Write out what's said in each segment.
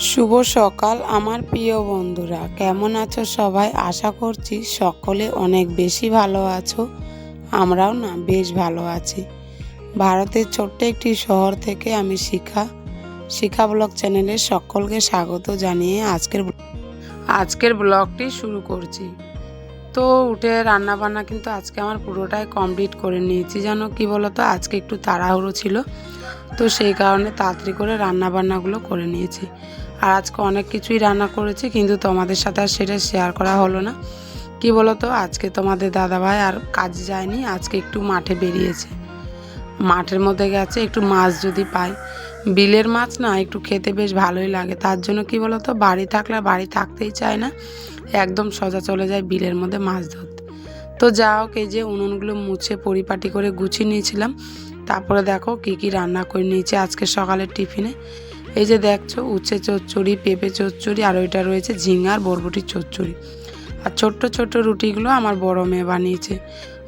শুভ সকাল, আমার প্রিয় বন্ধুরা। কেমন আছো সবাই? আশা করছি সকলে অনেক বেশি ভালো আছো। আমরাও না বেশ ভালো আছি। ভারতের ছোট্ট একটি শহর থেকে আমি শিখা শিখা ব্লগ চ্যানেলে সকলকে স্বাগত জানিয়ে আজকের আজকের ব্লগটি শুরু করছি। তো উঠে রান্না বান্না কিন্তু আজকে আমার পুরোটাই কমপ্লিট করে নিয়েছি। যেন কি বলো তো আজকে একটু তাড়াহুড়ো ছিল। তো সেই কারণে তাড়াতাড়ি করে রান্না বান্নাগুলো করে নিয়েছি। আর আজকে অনেক কিছুই রান্না করেছি, কিন্তু তোমাদের সাথে আর সেটা শেয়ার করা হলো না। কি তো আজকে তোমাদের দাদাভাই আর কাজ যায়নি, আজকে একটু মাঠে বেরিয়েছে। মাঠের মধ্যে গেছে, একটু মাছ যদি পাই। বিলের মাছ না, একটু খেতে বেশ ভালোই লাগে। তার জন্য কি তো বাড়ি থাকলে বাড়ি থাকতেই চায় না। একদম সোজা চলে যায় বিলের মধ্যে মাছ ধরতে। তো যা হোক, এই যে উনুনগুলো মুছে পরিপাটি করে গুছিয়ে নিয়েছিলাম। তারপরে দেখো কি কি রান্না করে নিয়েছি আজকে সকালের টিফিনে। এই যে দেখছ, উচ্ছে চচ্চড়ি, পেঁপে চচ্চড়ি, আর ওইটা রয়েছে ঝিঙার বরবটির চচ্চড়ি। আর ছোট্ট ছোট্ট রুটিগুলো আমার বড় মেয়ে বানিয়েছে।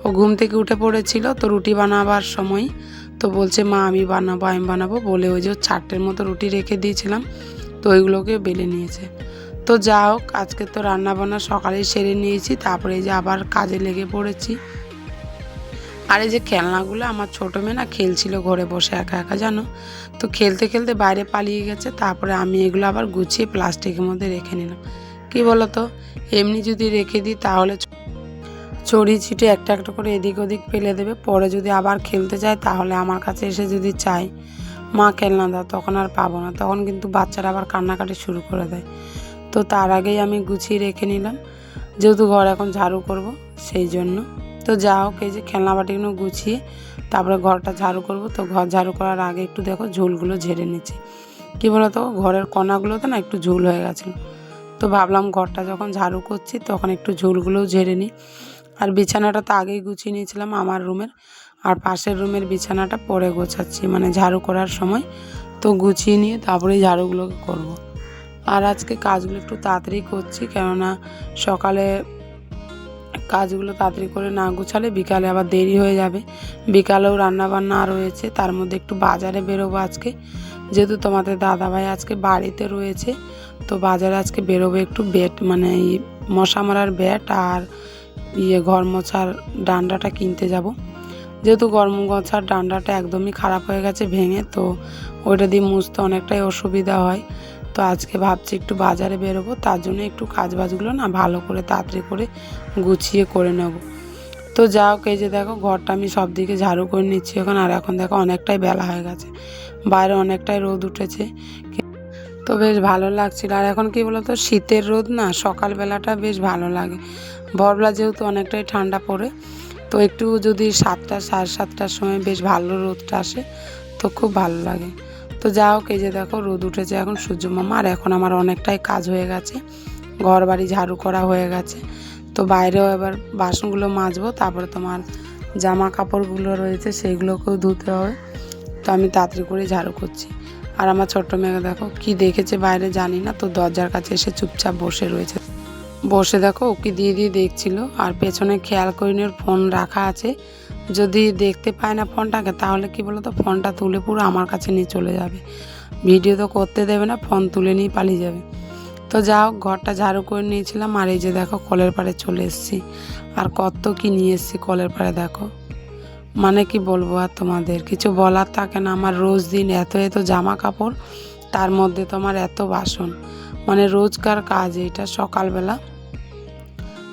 ও ঘুম থেকে উঠে পড়েছিল, তো রুটি বানাবার সময় তো বলছে, মা, আমি বানাবো আমি বানাবো। বলে ওই যে চারটের মতো রুটি রেখে দিয়েছিলাম, তো ওইগুলোকে বেলে নিয়েছে। তো যা হোক, আজকে তো রান্না বান্না সকালেই সেরে নিয়েছি, তারপরে এই যে আবার কাজে লেগে পড়েছি। আর এই যে খেলনাগুলো আমার ছোটো মেয়ে না খেলছিল ঘরে বসে একা একা, জানো? তো খেলতে খেলতে বাইরে পালিয়ে গেছে, তারপরে আমি এগুলো আবার গুছিয়ে প্লাস্টিকের মধ্যে রেখে নিলাম। কি তো এমনি যদি রেখে দিই তাহলে ছড়িয়ে ছিটে একটা একটা করে এদিক ওদিক ফেলে দেবে, পরে যদি আবার খেলতে যায় তাহলে আমার কাছে এসে যদি চাই মা, খেলনা দাও, তখন আর পাবো না। তখন কিন্তু বাচ্চারা আবার কান্নাকাটি শুরু করে দেয়। তো তার আগেই আমি গুছিয়ে রেখে নিলাম, যেহেতু ঘর এখন ঝাড়ু করব, সেই জন্য তো যা হোক, এই যে খেলনা বাটিগুলো গুছিয়ে তারপরে ঘরটা ঝাড়ু করব। তো ঘর ঝাড়ু করার আগে একটু দেখো ঝোলগুলো ঝেড়ে নিচ্ছি। কী বলতো? ঘরের কণাগুলোতে না একটু ঝোল হয়ে গেছিল। তো ভাবলাম ঘরটা যখন ঝাড়ু করছি তখন একটু ঝোলগুলোও ঝেড়ে নিই। আর বিছানাটা তো আগেই গুছিয়ে নিয়েছিলাম আমার রুমের। আর পাশের রুমের বিছানাটা পরে গোছাচ্ছি মানে ঝাড়ু করার সময়। তো গুছিয়ে নিয়ে তারপরে ঝাড়ুগুলোকে করব। আর আজকে কাজগুলো একটু তাড়াতাড়ি করছি কেননা সকালে কাজগুলো তাড়াতাড়ি করে না গুছালে বিকালে আবার দেরি হয়ে যাবে। বিকালেও রান্না বান্না রয়েছে, তার মধ্যে একটু বাজারে বেরোবো আজকে। যেহেতু তোমাদের দাদাভাই আজকে বাড়িতে রয়েছে, তো বাজারে আজকে বেরোবো একটু বেট মানে মশা মারার ব্যাট আর ইয়ে ঘর মোছার ডান্ডাটা কিনতে যাব। যেহেতু গরম মোছার ডান্ডাটা একদমই খারাপ হয়ে গেছে, ভেঙে, তো ওইটা দিয়ে মুছতে অনেকটাই অসুবিধা হয়। তো আজকে ভাবছি একটু বাজারে বেরোবো, তার জন্য একটু কাজ বাজগুলো না ভালো করে তাড়াতাড়ি করে গুছিয়ে করে নেব। তো যা হোক, এই যে দেখো, ঘরটা আমি সব দিকে ঝাড়ু করে নিচ্ছি এখন, আর এখন দেখো অনেকটাই বেলা হয়ে গেছে। বাইরে অনেকটাই রোদ উঠেছে। তো বেশ ভালো লাগছিল। আর এখন কি বলতো, শীতের রোদ না, সকালবেলাটা বেশ ভালো লাগে। ভোরবেলা যেহেতু অনেকটাই ঠান্ডা পড়ে, তো একটু যদি সাতটা, সাড়ে সাতটার সময় বেশ ভালো রোদটা আসে, তো খুব ভালো লাগে। তো যা হোক, এই যে দেখো, রোদ উঠেছে এখন সূর্য মামা, আর এখন আমার অনেকটাই কাজ হয়ে গেছে। ঘর বাড়ি ঝাড়ু করা হয়ে গেছে। তো বাইরেও এবার বাসনগুলো মাজবো, তারপরে তোমার জামা কাপড়গুলো রয়েছে সেইগুলোকেও ধুতে হবে। তো আমি তাড়াতাড়ি করে ঝাড়ু করছি। আর আমার ছোট্ট মেয়েকে দেখো, কি দেখেছে বাইরে জানি না, তো দরজার কাছে এসে চুপচাপ বসে রয়েছে। বসে দেখো, ওকে দিয়ে দিয়ে দেখছিল, আর পেছনে খেয়াল করিনি ফোন রাখা আছে। যদি দেখতে পায় না ফোনটাকে, তাহলে কি বলতো, ফোনটা তুলে পুরো আমার কাছে নিয়ে চলে যাবে। ভিডিও তো করতে দেবে না, ফোন তুলে নিয়ে পালিয়ে যাবে। তো যা হোক, ঘরটা ঝাড়ু করে নিয়েছিলাম, আর এই যে দেখো, কলের পাড়ে চলে এসেছি। আর কত কি নিয়ে এসেছি কলের পাড়ে, দেখো। মানে কি বলব আর তোমাদের, কিছু বলার থাকে না। আমার রোজ দিন এত এত জামা কাপড়, তার মধ্যে তোমার এত বাসন। মানে রোজকার কাজ, এটা সকালবেলা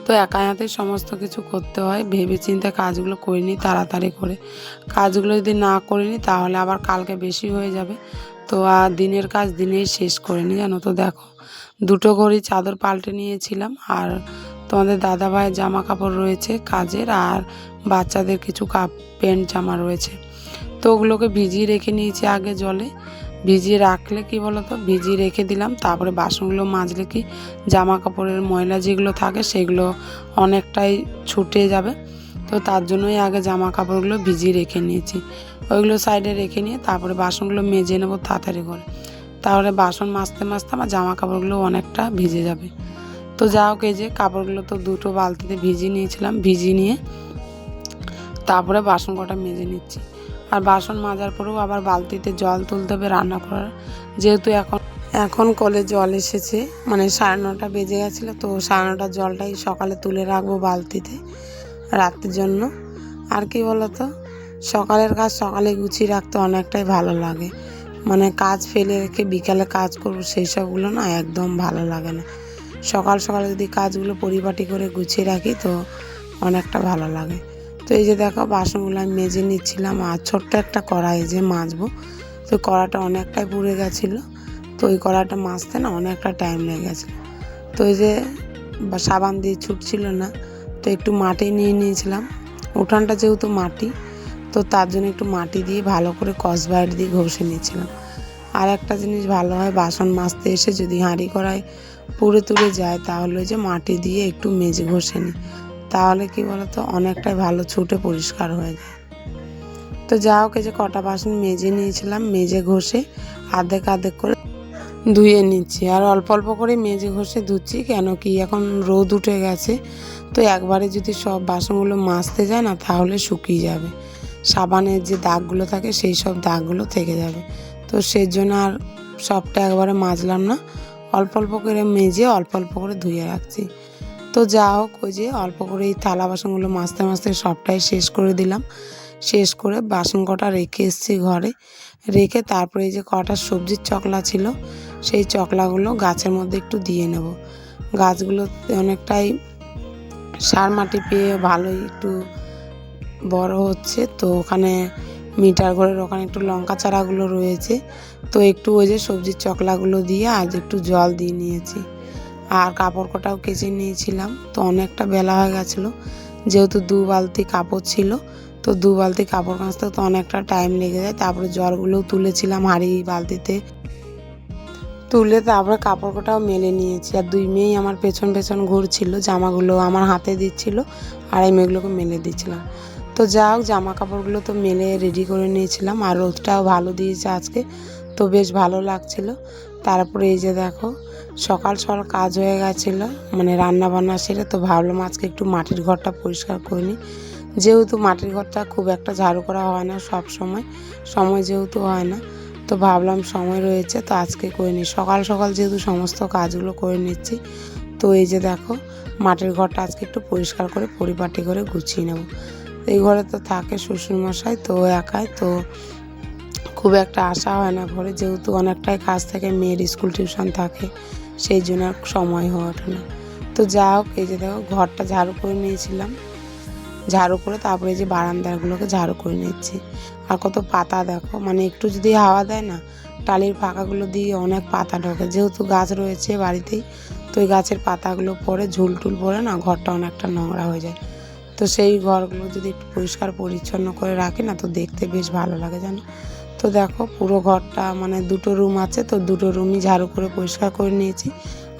তো একা হাতে সমস্ত কিছু করতে হয় ভেবে চিন্তে কাজগুলো করে নিই তাড়াতাড়ি করে। কাজগুলো যদি না করে নিই তাহলে আবার কালকে বেশি হয়ে যাবে। তো আর দিনের কাজ দিনেই শেষ করে নিই, জানো তো দেখো। দুটো ঘড়ি চাদর পাল্টে নিয়েছিলাম আর তোমাদের দাদা ভাইয়ের জামা কাপড় রয়েছে কাজের আর বাচ্চাদের কিছু কাপ, প্যান্ট, জামা রয়েছে। তো ওগুলোকে ভিজিয়ে রেখে নিয়েছি আগে জলে। ভিজিয়ে রাখলে কি বলতো? ভিজিয়ে রেখে দিলাম। তারপরে বাসনগুলো মাজলে কি জামা কাপড়ের ময়লা যেগুলো থাকে সেগুলো অনেকটাই ছুটে যাবে। তো তার জন্যই আগে জামা কাপড়গুলো ভিজিয়ে রেখে নিয়েছি। ওইগুলো সাইডে রেখে নিয়ে তারপরে বাসনগুলো মেজে নেব তাড়াতাড়ি করে। তাহলে বাসন মাজতে মাজতে আমার জামা কাপড়গুলো অনেকটা ভিজে যাবে। তো যা হোক যে কাপড়গুলো তো দুটো বালতিতে ভিজিয়ে নিয়েছিলাম। ভিজিয়ে নিয়ে তারপরে বাসন কটা মেজে নিচ্ছি। আর বাসন মাজার পরেও আবার বালতিতে জল তুলতে হবে রান্না করার। যেহেতু এখন এখন কলে জল এসেছে মানে সাড়ে নটা বেজে গেছিল, তো সাড়ে নটার জলটাই সকালে তুলে রাখব বালতিতে রাতের জন্য। আর কি বলতো, সকালের কাজ সকালে গুছিয়ে রাখতে অনেকটাই ভালো লাগে। মানে কাজ ফেলে রেখে বিকালে কাজ করব, সেই সবগুলো না একদম ভালো লাগে না। সকাল সকালে যদি কাজগুলো পরিপাটি করে গুছিয়ে রাখি তো অনেকটা ভালো লাগে। তো এই যে দেখো, বাসনগুলো আমি মেজে নিচ্ছিলাম আর ছোট্ট একটা কড়াই যে মাজবো। তো কড়াটা অনেকটাই পুড়ে গেছিল। তো ওই কড়াটা মাজতে না অনেকটা টাইম লেগে গেছিল। তো এই যে সাবান দিয়ে ছুটছিল না, তো একটু মাটি নিয়ে নিয়েছিলাম। উঠানটা যেহেতু মাটি, তো তার জন্য একটু মাটি দিয়ে ভালো করে কসবাইট দিয়ে ঘষে নিয়েছিলাম। আর একটা জিনিস ভালো হয়, বাসন মাজতে এসে যদি হাঁড়ি কড়াই পুড়ে তুলে যায়, তাহলে যে মাটি দিয়ে একটু মেজে ঘষে নিই। তাহলে কি বলতো, অনেকটাই ভালো ছুটে পরিষ্কার হয়ে যায়। তো যা হোক যে কটা বাসন মেজে নিয়েছিলাম, মেজে ঘষে আধেক আধেক করে ধুয়ে নিচ্ছি। আর অল্প অল্প করে মেজে ঘষে ধুচ্ছি, কেন কি এখন রোদ উঠে গেছে। তো একবারে যদি সব বাসনগুলো মাজতে যায় না, তাহলে শুকিয়ে যাবে। সাবানের যে দাগগুলো থাকে, সেই সব দাগগুলো থেকে যাবে। তো সেই জন্য আর সবটা একবারে মাজলাম না। অল্প অল্প করে মেজে অল্প অল্প করে ধুয়ে রাখছি। তো যা হোক, ওই যে অল্প করে এই থালা বাসনগুলো মাজতে মাজতে সবটাই শেষ করে দিলাম। শেষ করে বাসন কটা রেখে এসেছি ঘরে। রেখে তারপরে এই যে কটা সবজির চকলা ছিল, সেই চকলাগুলো গাছের মধ্যে একটু দিয়ে নেব। গাছগুলো অনেকটাই সার মাটি পেয়ে ভালোই একটু বড় হচ্ছে। তো ওখানে মিটার ঘরের ওখানে একটু লঙ্কা চারাগুলো রয়েছে। তো একটু ওই যে সবজির চকলাগুলো দিয়ে আজ একটু জল দিয়ে নিয়েছি। আর কাপড় কটাও কেচে নিয়েছিলাম। তো অনেকটা বেলা হয়ে গেছিল। যেহেতু দু বালতি কাপড় ছিল, তো দু বালতি কাপড় কাচতে তো অনেকটা টাইম লেগে যায়। তারপরে জলগুলোও তুলেছিলাম হাঁড়ি বালতিতে। তুলে তারপরে কাপড় কটাও মেলে নিয়েছি। আর দুই মেয়েই আমার পেছন পেছন ঘুরছিল, জামাগুলো আমার হাতে দিচ্ছিল আর এই মেয়েগুলোকে মেলে দিচ্ছিলাম তো যা হোক, জামা কাপড়গুলো তো মেলে রেডি করে নিয়েছিলাম আর রোদটাও ভালো দিয়েছে আজকে। তো বেশ ভালো লাগছিল। তারপরে এই যে দেখো সকাল সকাল কাজ হয়ে গেছিল মানে রান্না বান্না সেরে তো ভাবলাম আজকে একটু মাটির ঘরটা পরিষ্কার করে নিই। যেহেতু মাটির ঘরটা খুব একটা ঝাড়ু করা হয় না সব সময় সময় যেহেতু হয় না, তো ভাবলাম সময় রয়েছে তো আজকে করে নিই। সকাল সকাল যেহেতু সমস্ত কাজগুলো করে নিচ্ছি, তো এই যে দেখো, মাটির ঘরটা আজকে একটু পরিষ্কার করে পরিপাটি করে গুছিয়ে নেব। এই ঘরে তো থাকে শ্বশুরমশাই, তো একাই, তো খুব একটা আশা হয় না ঘরে, যেহেতু অনেকটাই কাজ থাকে, মেয়ের স্কুল টিউশন থাকে। সেই জন্য আর সময় হয়ে ওঠে না। তো যা হোক, এই যে দেখো, ঘরটা ঝাড়ু করে নিয়েছিলাম। ঝাড়ু করে তারপরে যে বারান্দাগুলোকে ঝাড়ু করে নিচ্ছি। আর কত পাতা দেখো মানে একটু যদি হাওয়া দেয় না, টালির পাকাগুলো দিয়ে অনেক পাতা ঢোকে। যেহেতু গাছ রয়েছে বাড়িতেই, তো ওই গাছের পাতাগুলো পরে ঝুল টুল পরে না ঘরটা অনেকটা নোংরা হয়ে যায়। তো সেই ঘরগুলো যদি একটু পরিষ্কার পরিচ্ছন্ন করে রাখি না, তো দেখতে বেশ ভালো লাগে জানো। তো দেখো পুরো ঘরটা মানে দুটো রুম আছে তো দুটো রুমই ঝাড়ু করে পরিষ্কার করে নিয়েছি।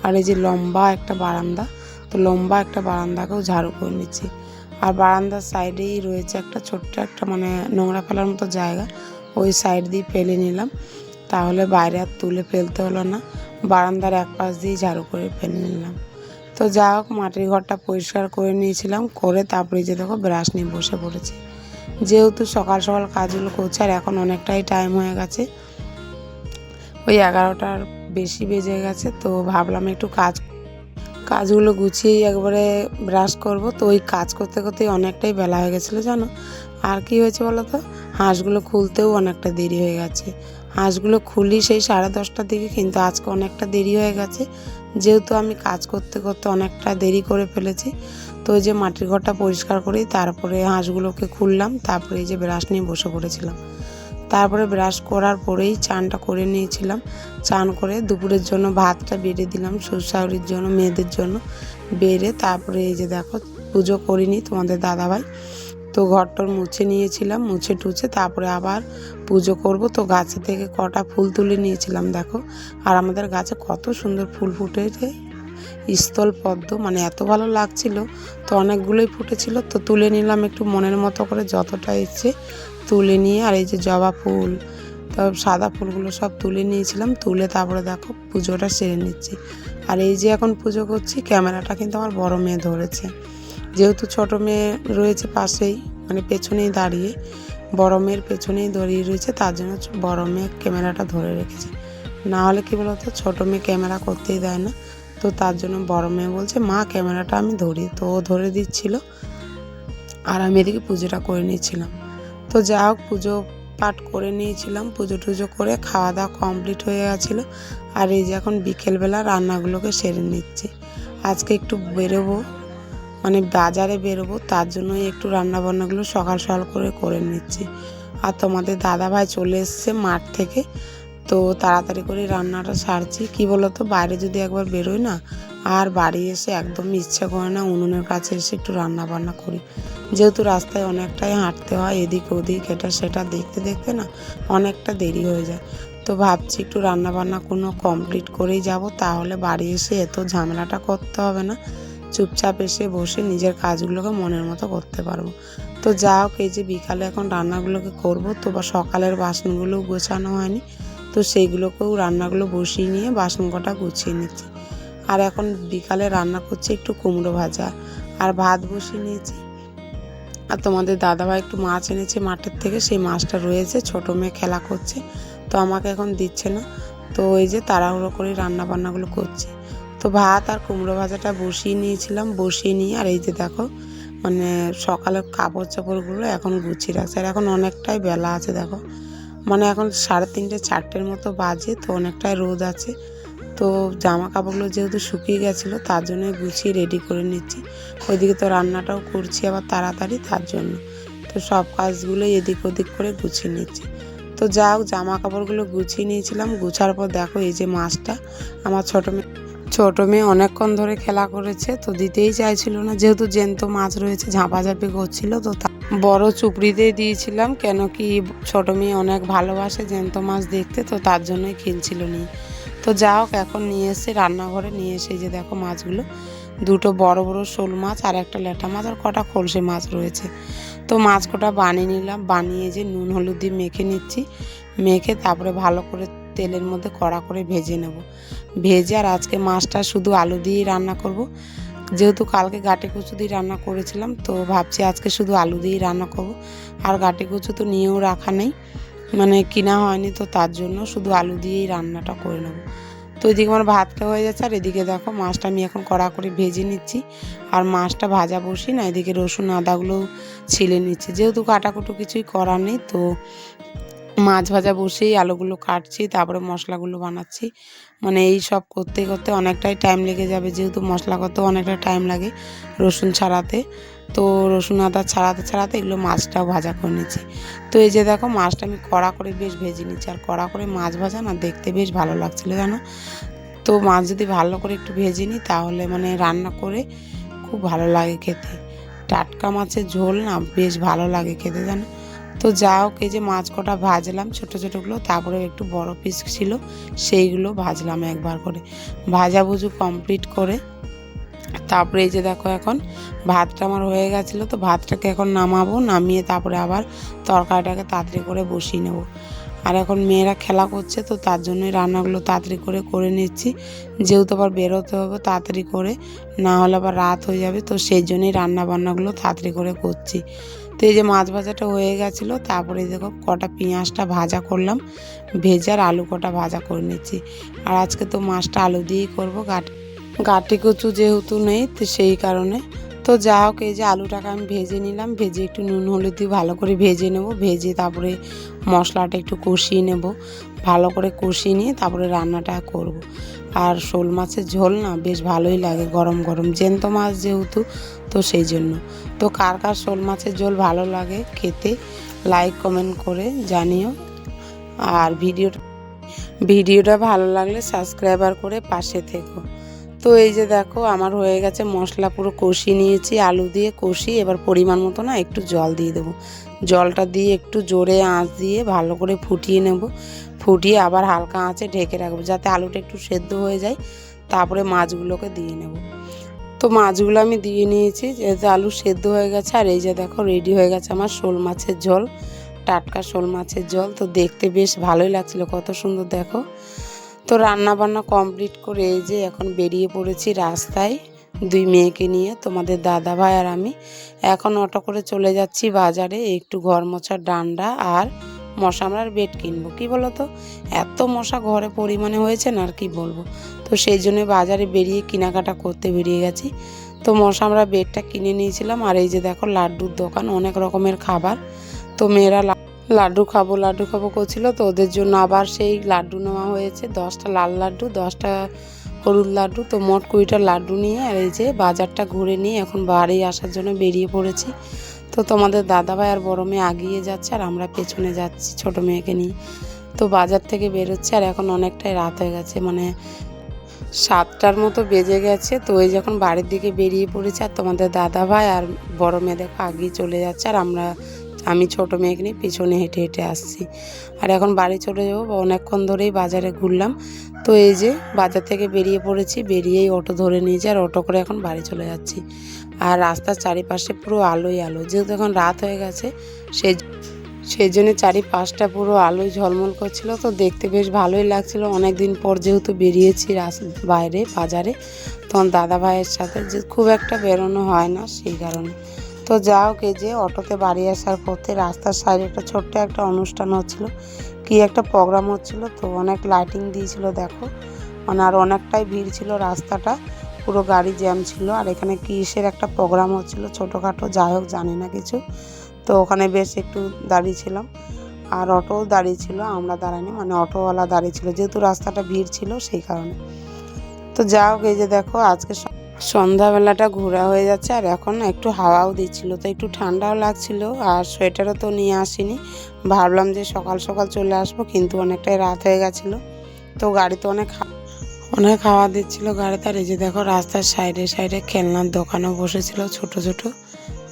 আর এই যে লম্বা একটা বারান্দা, তো লম্বা একটা বারান্দাকেও ঝাড়ু করে নিচ্ছি। আর বারান্দার সাইডেই রয়েছে একটা ছোট্ট একটা মানে নোংরা ফেলার মতো জায়গা, ওই সাইড দিয়ে ফেলে নিলাম। তাহলে বাইরে আর তুলে ফেলতে হলো না, বারান্দার এক পাশ দিয়ে ঝাড়ু করে ফেলে নিলাম। তো যা হোক, মাটির ঘরটা পরিষ্কার করে নিয়েছিলাম, করে তারপরে যে দেখো ব্রাশ নিয়ে বসে পড়েছি। যেহেতু সকাল সকাল কাজগুলো করছে আর এখন অনেকটাই টাইম হয়ে গেছে। ওই এগারোটার বেশি বেজে গেছে, তো ভাবলাম একটু কাজ কাজগুলো গুছিয়েই একবারে ব্রাশ করব। তো ওই কাজ করতে করতে অনেকটাই বেলা হয়ে গেছিল, জানো? আর কি হয়েছে বলো তো হাঁসগুলো খুলতেও অনেকটা দেরি হয়ে গেছে। হাঁসগুলো খুলি সেই সাড়ে দশটার দিকে, কিন্তু আজকে অনেকটা দেরি হয়ে গেছে। যেহেতু আমি কাজ করতে করতে অনেকটা দেরি করে ফেলেছি তো ওই যে মাটির ঘরটা পরিষ্কার করি, তারপরে হাঁসগুলোকে খুললাম, তারপরে এই যে ব্রাশ নিয়ে বসে পড়েছিলাম। তারপরে ব্রাশ করার পরেই চানটা করে নিয়েছিলাম। চান করে দুপুরের জন্য ভাতটা বেড়ে দিলাম শ্বশুরাউরির জন্য, মেয়েদের জন্য বেড়ে তারপরে এই যে দেখো পুজো করিনি তোমাদের দাদাভাই। তো ঘরটর মুছে নিয়েছিলাম, মুছে টুছে তারপরে আবার পুজো করব। তো গাছে থেকে কটা ফুল তুলে নিয়েছিলাম দেখো। আর আমাদের গাছে কত সুন্দর ফুল ফুটেছে। স্থল পদ্ম মানে এত ভালো লাগছিল। তো অনেকগুলোই ফুটেছিল। তো তুলে নিলাম একটু মনের মতো করে, যতটা ইচ্ছে তুলে নিয়ে। আর এই যে জবা ফুল তারপর সাদা ফুলগুলো সব তুলে নিয়েছিলাম। তুলে তারপরে দেখো, পুজোটা সেরে নিচ্ছি। আর এই যে এখন পুজো করছি, ক্যামেরাটা কিন্তু আমার বড় মেয়ে ধরেছে। যেহেতু ছোট মেয়ে রয়েছে পাশেই মানে পেছনেই দাঁড়িয়ে, বড় মেয়ের পেছনেই দাঁড়িয়ে রয়েছে, তার জন্য বড় মেয়ে ক্যামেরাটা ধরে রেখেছে। না হলে কি বলতো, ছোটো মেয়ে ক্যামেরা করতেই দেয় না। তো তার জন্য বড় মেয়ে বলছে, মা, ক্যামেরাটা আমি ধরি। তো ও ধরে দিচ্ছিল আর আমি এদিকে পুজোটা করে নিয়েছিলাম। তো যা হোক, পুজো পাঠ করে নিয়েছিলাম, পুজো টুজো করে খাওয়া দাওয়া কমপ্লিট হয়ে গেছিল। আর এই যে এখন বিকেলবেলা রান্নাগুলোকে সেরে নিচ্ছি। আজকে একটু বেরোবো মানে বাজারে বেরোবো, তার জন্যই একটু রান্না বান্নাগুলো সকাল সকাল করে করে নিচ্ছি। আর তোমাদের দাদা ভাই চলে এসছে মাঠ থেকে। তো তাড়াতাড়ি করে রান্নাটা সারছি। কি বলতো? বাইরে যদি একবার বেরোই না, আর বাড়ি এসে একদম ইচ্ছা করে না উনুনের কাছে এসে একটু রান্না বান্না করি। যেহেতু রাস্তায় অনেকটাই হাঁটতে হয়, এদিক ওদিক, এটা সেটা দেখতে দেখতে না অনেকটা দেরি হয়ে যায়। তো ভাবছি একটু রান্না বান্না কোনো কমপ্লিট করেই যাব, তাহলে বাড়ি এসে এত ঝামেলাটা করতে হবে না। চুপচাপ এসে বসে নিজের কাজগুলোকে মনের মতো করতে পারব। তো যা হোক, এই যে বিকালে এখন রান্নাগুলোকে করব, তো বা সকালের বাসনগুলোও গোছানো হয়নি। তো সেইগুলোকেও রান্নাগুলো বসিয়ে নিয়ে বাসন কটা গুছিয়ে নিচ্ছি। আর এখন বিকালে রান্না করছি একটু কুমড়ো ভাজা। আর ভাত বসিয়ে নিয়েছি। আর তোমাদের দাদাভাই একটু মাছ এনেছে মাঠের থেকে, সেই মাছটা রয়েছে, ছোটো মেয়ে খেলা করছে, তো আমাকে এখন দিচ্ছে না। তো ওই যে তাড়াহুড়ো করে রান্না বান্নাগুলো করছে। তো ভাত আর কুমড়ো ভাজাটা বসিয়ে নিয়েছিলাম, বসিয়ে নিয়ে, আর এই যে দেখো মানে সকালের কাপড় চাপড়গুলো এখন গুছিয়ে রাখছে। আর এখন অনেকটাই বেলা আছে, দেখো। মানে এখন সাড়ে তিনটে, চারটের মতো বাজে, তো অনেকটাই রোদ আছে। তো জামা কাপড়গুলো যেহেতু শুকিয়ে গেছিল, তার জন্য গুছিয়ে রেডি করে নিচ্ছি। ওইদিকে তো রান্নাটাও করছি আবার তাড়াতাড়ি, তার জন্য। তো সব কাজগুলো এদিক ওদিক করে গুছিয়ে নিচ্ছি। তো যা হোক জামা কাপড়গুলো গুছিয়ে নিয়েছিলাম। গুছার পর দেখো এই যে মাছটা, আমার ছোটো মেয়ে ছোটো মেয়ে অনেকক্ষণ ধরে খেলা করেছে, তো দিতেই চাইছিল না। যেহেতু জ্যান্ত মাছ রয়েছে, ঝাঁপাঝাঁপি করছিল, তো তা- বড় চুপড়িতেই দিয়েছিলাম, কেন কি ছোটো মেয়ে অনেক ভালোবাসে, জ্যান্ত মাছ দেখতে, তো তার জন্যই কিনছিল নিয়ে তো যা হোক, এখন নিয়ে এসে রান্নাঘরে নিয়ে এসে যে দেখো মাছগুলো, দুটো বড় বড় শোল মাছ আর একটা ল্যাটা মাছ আর কটা খলসে মাছ রয়েছে। তো মাছ কটা বানিয়ে নিলাম, বানিয়ে যে নুন হলুদ দিয়ে মেখে নিচ্ছি, মেখে তারপরে ভালো করে তেলের মধ্যে কড়া করে ভেজে নেব। ভেজে আর আজকে মাছটা শুধু আলু দিয়েই রান্না করব যেহেতু কালকে গাটে কচু দিয়ে রান্না করেছিলাম, তো ভাবছি আজকে শুধু আলু দিয়েই রান্না করব। আর গাটে কচু তো নিয়েও রাখা নেই মানে কিনা হয়নি তো তার জন্য শুধু আলু দিয়েই রান্নাটা করে নেব। তো এদিকে আমার ভাতটা হয়ে যাচ্ছে আর এদিকে দেখো মাছটা আমি এখন কড়া করে ভেজে নিচ্ছি। আর মাছটা ভাজা বসি না, এদিকে রসুন আদাগুলো ছিলে নিচ্ছি। যেহেতু কাটাকুটো কিছুই করার নেই, তো মাছ ভাজা বসেই আলুগুলো কাটছি, তারপরে মশলাগুলো বানাচ্ছি। মানে এই সব করতে করতে অনেকটাই টাইম লেগে যাবে, যেহেতু মশলা করতেও অনেকটা টাইম লাগে রসুন ছাড়াতে। তো রসুন আদা ছাড়াতে ছাড়াতে এগুলো মাছটাও ভাজা করে নিচ্ছি। তো এই যে দেখো মাছটা আমি কড়া করে বেশ ভেজে নিচ্ছি। আর কড়া করে মাছ ভাজা না দেখতে বেশ ভালো লাগছিল, জানো? তো মাছ যদি ভালো করে একটু ভেজে নিই, তাহলে মানে রান্না করে খুব ভালো লাগে খেতে। টাটকা মাছের ঝোল না বেশ ভালো লাগে খেতে, জানো? তো যা হোক, এই যে মাছ কটা ভাজলাম, ছোটো ছোটোগুলো তারপরে একটু বড় পিস ছিল, সেইগুলো ভাজলাম একবার করে। ভাজা ভুজু কমপ্লিট করে, তারপরে এই যে দেখো এখন, ভাতটা আমার হয়ে গেছিল, তো ভাতটাকে এখন নামাবো, নামিয়ে তারপরে আবার তরকারিটাকে তাড়াতাড়ি করে বসিয়ে নেব। আর এখন মেয়েরা খেলা করছে, তো তার জন্যই রান্নাগুলো তাড়াতাড়ি করে করে নিচ্ছি। যেহেতু আবার বেরোতে হবে, তাড়াতাড়ি করে, না হলে আবার রাত হয়ে যাবে, তো সেই জন্যই রান্না বান্নাগুলো তাড়াতাড়ি করে করছি। তো এই যে মাছ ভাজাটা হয়ে গেছিল, তারপরে দেখো কটা পেঁয়াজটা ভাজা করলাম, ভেজে আর আলু কটা ভাজা করে নিচ্ছি। আর আজকে তো মাছটা আলু দিয়েই করব, গাট, গাটি কচু যেহেতু নেই, তো সেই কারণে। তো যা হোক, এই যে আলুটাকে আমি ভেজে নিলাম, ভেজে একটু নুন হলুদ দিয়ে ভালো করে ভেজে নেব, ভেজে তারপরে মশলাটা একটু কষিয়ে নেব। ভালো করে কষিয়ে নিয়ে তারপরে রান্নাটা করব। আর শোল মাছের ঝোল না বেশ ভালোই লাগে, গরম গরম। জ্যান্ত মাছ যেহেতু, তো সেই জন্য। তো কার কার শোল মাছের ঝোল ভালো লাগে খেতে লাইক কমেন্ট করে জানিও। আর ভিডিওটা ভিডিওটা ভালো লাগলে সাবস্ক্রাইবার করে পাশে থেকো। তো এই যে দেখো, আমার হয়ে গেছে মশলা পুরো কষিয়ে নিয়েছি, আলু দিয়ে কষি এবার পরিমাণ মতো না একটু জল দিয়ে দেবো। জলটা দিয়ে একটু জোরে আঁচ দিয়ে ভালো করে ফুটিয়ে নেব। ফুটিয়ে আবার হালকা আঁচে ঢেকে রাখব, যাতে আলুটা একটু সেদ্ধ হয়ে যায়। তারপরে মাছগুলোকে দিয়ে নেব। তো মাছগুলো আমি দিয়ে নিয়েছি, যেহেতু আলু সেদ্ধ হয়ে গেছে, আর এই যে দেখো রেডি হয়ে গেছে আমার শোল মাছের ঝোল, টাটকা শোল মাছের ঝোল। তো দেখতে বেশ ভালোই লাগছিল, কত সুন্দর দেখো। তো রান্না বান্না কমপ্লিট করে এই যে এখন বেরিয়ে পড়েছি রাস্তায় দুই মেয়েকে নিয়ে, তোমাদের দাদা ভাই আর আমি। এখন অটো করে চলে যাচ্ছি বাজারে, একটু ঘর মোছার ডান্ডা আর মশা মারার বেড কিনবো। কি বলো তো এত মশা ঘরে পরিমাণে হয়েছে না আর কি বলব? তো সেই জন্য বাজারে বেরিয়ে কেনাকাটা করতে বেরিয়ে গেছি। তো মশা আমরা বেডটা কিনে নিয়েছিলাম আর এই যে দেখো লাড্ডুর দোকান, অনেক রকমের খাবার। তো মেয়েরা লাড্ডু খাব লাড্ডু খাব করছিল, তো ওদের জন্য আবার সেই লাড্ডু নেওয়া হয়েছে। দশটা লাল লাড্ডু, দশটা হলুদ লাড্ডু, তো মোট কুড়িটা লাড্ডু নিয়ে আর এই যে বাজারটা ঘুরে নিয়ে এখন বাড়ি আসার জন্য বেরিয়ে পড়েছি। তো তোমাদের দাদাভাই আর বড় মেয়ে আগিয়ে যাচ্ছে আর আমরা পেছনে যাচ্ছি ছোট মেয়েকে নিয়ে। তো বাজার থেকে বেরোচ্ছে আর এখন অনেকটাই রাত হয়ে গেছে মানে সাতটার মতো বেজে গেছে। তো ওই যখন বাড়ির দিকে বেরিয়ে পড়েছে আর তোমাদের দাদা ভাই আর বড় মেয়ে দেখো আগিয়ে চলে যাচ্ছে আর আমরা, আমি ছোট মেয়েকে নিয়ে পিছনে হেঁটে হেঁটে আসছি। আর এখন বাড়ি চলে যাব, অনেকক্ষণ ধরেই বাজারে ঘুরলাম। তো এই যে বাজার থেকে বেরিয়ে পড়েছি, বেরিয়েই অটো ধরে নিয়েছি আর অটো করে এখন বাড়ি চলে যাচ্ছি। আর রাস্তার চারিপাশে পুরো আলোই আলো। যেহেতু এখন রাত হয়ে গেছে সেই সেই জন্য চারিপাশটা পুরো আলোয় ঝলমল করছিল। তো দেখতে বেশ ভালোই লাগছিল। অনেক দিন পর যেহেতু বেরিয়েছি বাইরে, বাজারে, তখন দাদা ভাইয়ের সাথে যে খুব একটা বেরোনো হয় না সেই কারণে। তো যা হোক এই যে অটোতে বাড়ি আসার পথে রাস্তার সাইডে একটা ছোট্ট একটা অনুষ্ঠান হচ্ছিল। কি একটা প্রোগ্রাম হচ্ছিল। তো অনেক লাইটিং দিয়েছিল, দেখো। মানে আর অনেকটাই ভিড় ছিল রাস্তাটা। পুরো গাড়ি জ্যাম ছিল। আর এখানে কিসের একটা প্রোগ্রাম হচ্ছিল ছোটোখাটো, যাই হোক জানি না কিছু। তো ওখানে বেশ একটু দাঁড়িয়েছিলাম আর অটোও দাঁড়িয়ে ছিল, আমরা দাঁড়াইনি মানে অটোওয়ালা দাঁড়িয়ে ছিল। যেহেতু রাস্তাটা ভিড় ছিল সেই কারণে। তো যা হোক, এই যে দেখো, আজকে সন্ধ্যাবেলাটা ঘোরা হয়ে যাচ্ছে। আর এখন একটু হাওয়াও দিচ্ছিল, তো একটু ঠান্ডাও লাগছিল। আর সোয়েটারও তো নিয়ে আসিনি। ভাবলাম যে সকাল সকাল চলে আসব, কিন্তু অনেকটাই রাত হয়ে গেছিল। তো গাড়িতে অনেক হা- খাওয়া দিচ্ছিল গাড়িতে, আর এই যে দেখো রাস্তার সাইডে সাইডে খেলনার দোকানও বসেছিল ছোট ছোট।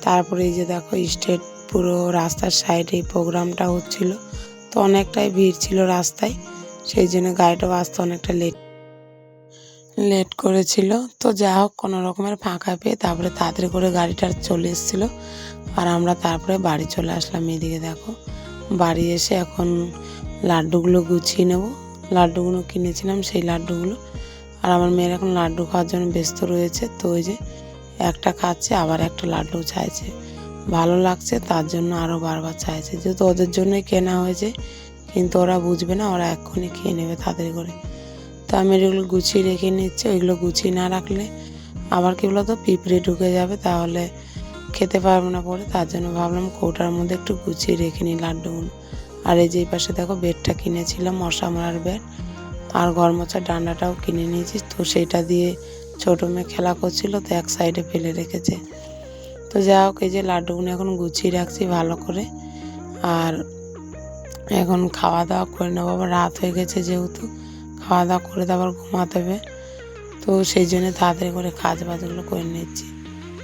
তারপরে এই যে দেখো স্টেট পুরো রাস্তার সাইডে এই প্রোগ্রামটা হচ্ছিল। তো অনেকটাই ভিড় ছিল রাস্তায়, সেই জন্য গাড়িটাও আসতে অনেকটা লেট লেট করেছিল। তো যা হোক, কোনো রকমের ফাঁকা পেয়ে তারপরে তাড়াতাড়ি করে গাড়িটা চলে এসেছিল। আর আমরা তারপরে বাড়ি চলে আসলাম এদিকে দেখো। বাড়ি এসে এখন লাড্ডুগুলো গুছিয়ে নেব। লাড্ডুগুলো কিনেছিলাম, সেই লাড্ডুগুলো আর আমার মেয়ের এখন লাড্ডু খাওয়ার জন্য ব্যস্ত রয়েছে, তো ওই যে একটা খাচ্ছে, আবার একটা লাড্ডু চাইছে। ভালো লাগছে, তার জন্য আরও বারবার চাইছে। যেহেতু ওদের জন্যই কেনা হয়েছে, কিন্তু ওরা বুঝবে না, ওরা এক্ষুনি খেয়ে নেবে তাড়াতাড়ি করে। তো আমি এগুলো গুছিয়ে রেখে নিচ্ছি, ওইগুলো গুছিয়ে না রাখলে আবার কি বলতো, পিঁপড়ে ঢুকে যাবে, তাহলে খেতে পারব না পরে। তার জন্য ভাবলাম কৌটার মধ্যে একটু গুছিয়ে রেখে নিই লাড্ডুগুলো। আর এই যে পাশে দেখো, বেডটা কিনেছিলাম, মশা মারার বেড আর ঘর মোছার ডান্ডাটাও কিনে নিয়েছি তো সেইটা দিয়ে ছোটো মেয়ে খেলা করছিল, তো এক সাইডে ফেলে রেখেছে। তো যা হোক, এই যে লাড্ডুগুলো এখন গুছিয়ে রাখছি ভালো করে, আর এখন খাওয়া দাওয়া করে নেব। আবার রাত হয়ে গেছে যেহেতু খাওয়া দাওয়া করে আবার ঘুমাতে হবে। তো সেই জন্য তাড়াতাড়ি করে কাজ বাজগুলো করে নিচ্ছি।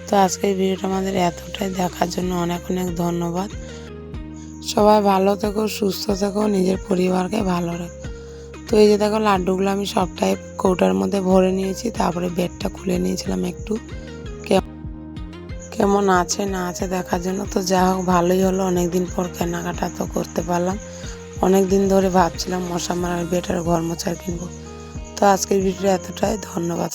তো আজকের ভিডিওটা আমাদের এতটাই দেখার জন্য অনেক অনেক ধন্যবাদ। সবাই ভালো থেকো, সুস্থ থেকো, নিজের পরিবারকে ভালো রেখো। তো এই যে দেখো লাড্ডুগুলো আমি সবটাই কৌটার মধ্যে ভরে নিয়েছি, তারপরে বেডটা খুলে নিয়েছিলাম একটু। কেম- কেমন আছে না আছে দেখার জন্য। তো যা হোক, ভালোই হলো। অনেক দিন পর কেনাকাটা তো করতে পারলাম। অনেক দিন ধরে ভাবছিলাম মশা মারার বেটার ঘর মোছার কিনবো। তো আজকের ভিডিওটা এতটাই। ধন্যবাদ।